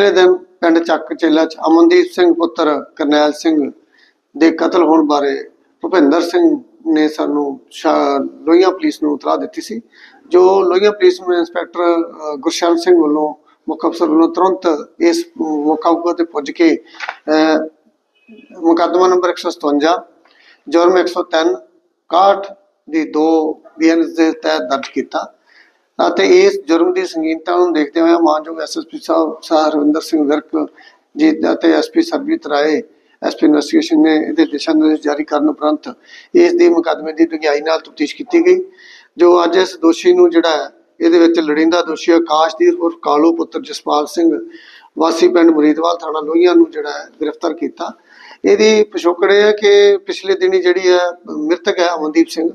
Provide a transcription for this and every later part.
ਪਿਛਲੇ ਦਿਨ ਪਿੰਡ ਚੱਕ ਚੇਲਾ ਚ ਅਮਨਦੀਪ ਸਿੰਘ ਪੁੱਤਰ ਕਰਨੈਲ ਸਿੰਘ ਦੇ ਕਤਲ ਹੋਣ ਬਾਰੇ ਭੁਪਿੰਦਰ ਸਿੰਘ ਨੇ ਸਾਨੂੰ ਲੋਹੀਆਂ ਪੁਲਿਸ ਨੂੰ ਇਤਲਾਹ ਦਿੱਤੀ ਸੀ ਜੋ ਲੋਹੀਆਂ ਪੁਲਿਸ ਨੂੰ ਇੰਸਪੈਕਟਰ ਗੁਰਸ਼ਰਨ ਸਿੰਘ ਵੱਲੋਂ ਮੁੱਖ ਅਫਸਰ ਵੱਲੋਂ ਤੁਰੰਤ ਇਸ ਮੌਕਾ ਤੇ ਪੁੱਜ ਕੇ ਅ, ਮੁਕੱਦਮਾ ਨੰਬਰ 157 ਜੁਰਮ 103 61 ਦੀ 2 ਬੀਐਨਐਸ ਦੇ ਤਹਿਤ ਦਰਜ ਕੀਤਾ। ਅਤੇ ਇਸ ਜੁਰਮ ਦੀ ਸੰਗੀਨਤਾ ਨੂੰ ਦੇਖਦੇ ਹੋਏ ਮਾਨਯੋਗ ਐਸਐਸਪੀ ਸਾਹਿਬ ਸਰ ਹਰਵਿੰਦਰ ਸਿੰਘ ਵਿਰਕ ਜੀ ਅਤੇ SP Sarabjit Rai SP investigation ਨੇ ਇਹਦੇ ਦਿਸ਼ਾ ਨਿਰਦੇਸ਼ ਜਾਰੀ ਕਰਨ ਉਪਰੰਤ ਇਸ ਦੀ ਮੁਕੱਦਮੇ ਦੀ ਡੂੰਘਾਈ ਨਾਲ ਤਫਤੀਸ਼ ਕੀਤੀ ਗਈ ਜੋ ਅੱਜ ਇਸ ਦੋਸ਼ੀ ਨੂੰ ਜਿਹੜਾ ਹੈ, ਇਹਦੇ ਵਿੱਚ ਲੜਿੰਦਾ ਦੋਸ਼ੀ ਆਕਾਸ਼ਦੀਪ ਉਰਫ ਕਾਲੂ ਪੁੱਤਰ ਜਸਪਾਲ ਸਿੰਘ ਵਾਸੀ ਪਿੰਡ ਮਰੀਦਵਾਲ ਥਾਣਾ ਲੋਹੀਆਂ ਨੂੰ ਜਿਹੜਾ ਹੈ ਗ੍ਰਿਫਤਾਰ ਕੀਤਾ। ਇਹਦੀ ਪਿਛੋਕੜ ਇਹ ਹੈ ਕਿ ਪਿਛਲੇ ਦਿਨੀ ਜਿਹੜੀ ਹੈ ਮ੍ਰਿਤਕ ਹੈ ਅਮਨਦੀਪ ਸਿੰਘ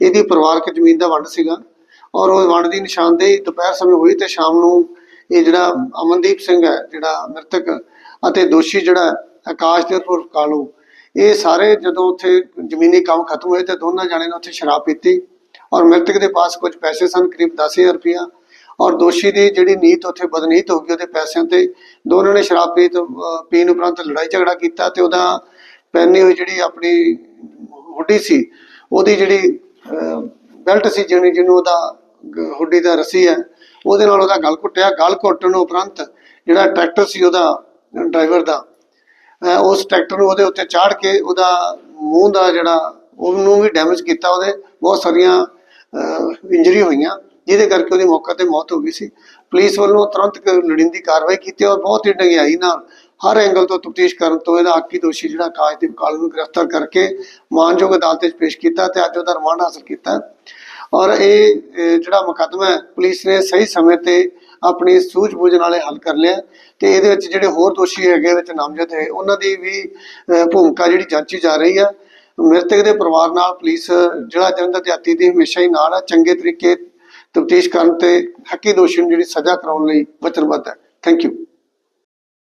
ਇਹਦੀ ਪਰਿਵਾਰਕ ਜ਼ਮੀਨ ਦਾ ਵੰਡ ਸੀਗਾ। ਔਰ ਉਹ ਵੰਡ ਦੀ ਨਿਸ਼ਾਨਦੇਹੀ ਦੁਪਹਿਰ ਸਮੇਂ ਹੋਈ ਤੇ ਸ਼ਾਮ ਨੂੰ ਇਹ ਜਿਹੜਾ ਅਮਨਦੀਪ ਸਿੰਘ ਹੈ, ਜਿਹੜਾ ਮ੍ਰਿਤਕ ਅਤੇ ਦੋਸ਼ੀ ਜਿਹੜਾ ਆਕਾਸ਼ਦੀਪ ਉਰਫ ਕਾਲੂ, ਇਹ ਸਾਰੇ ਜਦੋਂ ਉੱਥੇ ਜ਼ਮੀਨੀ ਕੰਮ ਖਤਮ ਹੋਏ ਤੇ ਦੋਨਾਂ ਜਾਣੇ ਨੇ ਉੱਥੇ ਸ਼ਰਾਬ ਪੀਤੀ ਔਰ ਮ੍ਰਿਤਕ ਦੇ ਪਾਸ ਕੁਝ ਪੈਸੇ ਸਨ, ਕਰੀਬ 10000 ਰੁਪਇਆ ਔਰ ਦੋਸ਼ੀ ਦੀ ਜਿਹੜੀ ਨੀਤ ਉੱਥੇ ਬਦਨੀਤ ਹੋ ਗਈ, ਉਹਦੇ ਪੈਸਿਆਂ ਤੇ ਦੋਨਾਂ ਨੇ ਸ਼ਰਾਬ ਪੀ ਪੀਣ ਉਪਰੰਤ ਲੜਾਈ ਝਗੜਾ ਕੀਤਾ ਤੇ ਉਹਦਾ ਪਹਿਨੀ ਹੋਈ ਜਿਹੜੀ ਆਪਣੀ ਹੁੱਡੀ ਸੀ, ਉਹਦੀ ਜਿਹੜੀ ਬੈਲਟ ਸੀ ਜਿਹਨੂੰ ਜਿਹਨੂੰ ਉਹਦਾ ਹੁੱਡੀ ਦਾ ਰੱਸੀ ਹੈ, ਉਹਦੇ ਨਾਲ ਉਹਦਾ ਗਲ ਘੁੱਟਿਆ, ਗਲ ਘੁੱਟਣ ਉਪਰੰਤ ਜਿਹੜਾ ਟਰੈਕਟਰ ਸੀ ਉਹਦਾ, ਡਰਾਈਵਰ ਦਾ ਉਸ ਟਰੈਕਟਰ ਨੂੰ ਉਹਦੇ ਉੱਤੇ ਚਾੜ ਕੇ ਉਹਦਾ ਮੂੰਹ ਦਾ ਜਿਹੜਾ, ਉਹਨੂੰ ਵੀ ਡੈਮੇਜ ਕੀਤਾ, ਉਹਦੇ ਬਹੁਤ ਸਾਰੀਆਂ ਇੰਜਰੀ ਹੋਈਆਂ, ਜਿਹਦੇ ਕਰਕੇ ਉਹਦੀ ਮੌਕੇ ਤੇ ਮੌਤ ਹੋ ਗਈ ਸੀ। ਪੁਲਿਸ ਵੱਲੋਂ ਤੁਰੰਤ ਲੋੜੀਂਦੀ ਕਾਰਵਾਈ ਕੀਤੀ ਔਰ ਬਹੁਤ ਹੀ ਡੰਗਿਆਈ ਨਾਲ ਹਰ ਐਂਗਲ ਤੋਂ ਤਫਤੀਸ਼ ਕਰਨ ਤੋਂ ਇਹਦਾ ਆਕੀ ਦੋਸ਼ੀ ਜਿਹੜਾ ਕਾਸ਼ਦੀਪ ਕਾਲੂ ਨੂੰ ਗ੍ਰਿਫਤਾਰ ਕਰਕੇ ਮਾਨਯੋਗ ਅਦਾਲਤ ਵਿੱਚ ਪੇਸ਼ ਕੀਤਾ ਤੇ ਅੱਜ ਉਹਦਾ ਰਿਮਾਂਡ ਹਾਸਲ ਕੀਤਾ। ਔਰ ਇਹ ਜਿਹੜਾ ਮੁਕੱਦਮਾ ਪੁਲਿਸ ਨੇ ਸਹੀ ਸਮੇਂ ਤੇ ਆਪਣੀ ਸੂਝ-ਬੂਝ ਨਾਲੇ ਹੱਲ ਕਰ ਲਿਆ ਤੇ ਇਹਦੇ ਵਿੱਚ ਜਿਹੜੇ ਹੋਰ ਦੋਸ਼ੀ ਹੈਗੇ ਵਿੱਚ ਨਾਮਜ਼ਦ ਹੈ। ਉਹਨਾਂ ਦੀ ਵੀ ਭੂਮਿਕਾ ਜਿਹੜੀ ਜਾਂਚੀ ਜਾ ਰਹੀ ਆ। ਮ੍ਰਿਤਕ ਦੇ ਪਰਿਵਾਰ ਨਾਲ ਪੁਲਿਸ ਜਿਹੜਾ ਜਨਤਾ ਦਿਹਾਤੀ ਦੀ ਹਮੇਸ਼ਾ ਹੀ ਨਾਲ ਹੈ ਚੰਗੇ ਤਰੀਕੇ ਤਫਤੀਸ਼ ਕਰਨ ਤੇ ਹੱਕੀ ਦੋਸ਼ੀ ਨੂੰ ਜਿਹੜੀ ਸਜ਼ਾ ਕਰਾਉਣ ਲਈ ਵਚਨਬੱਧ ਹੈ। Thank you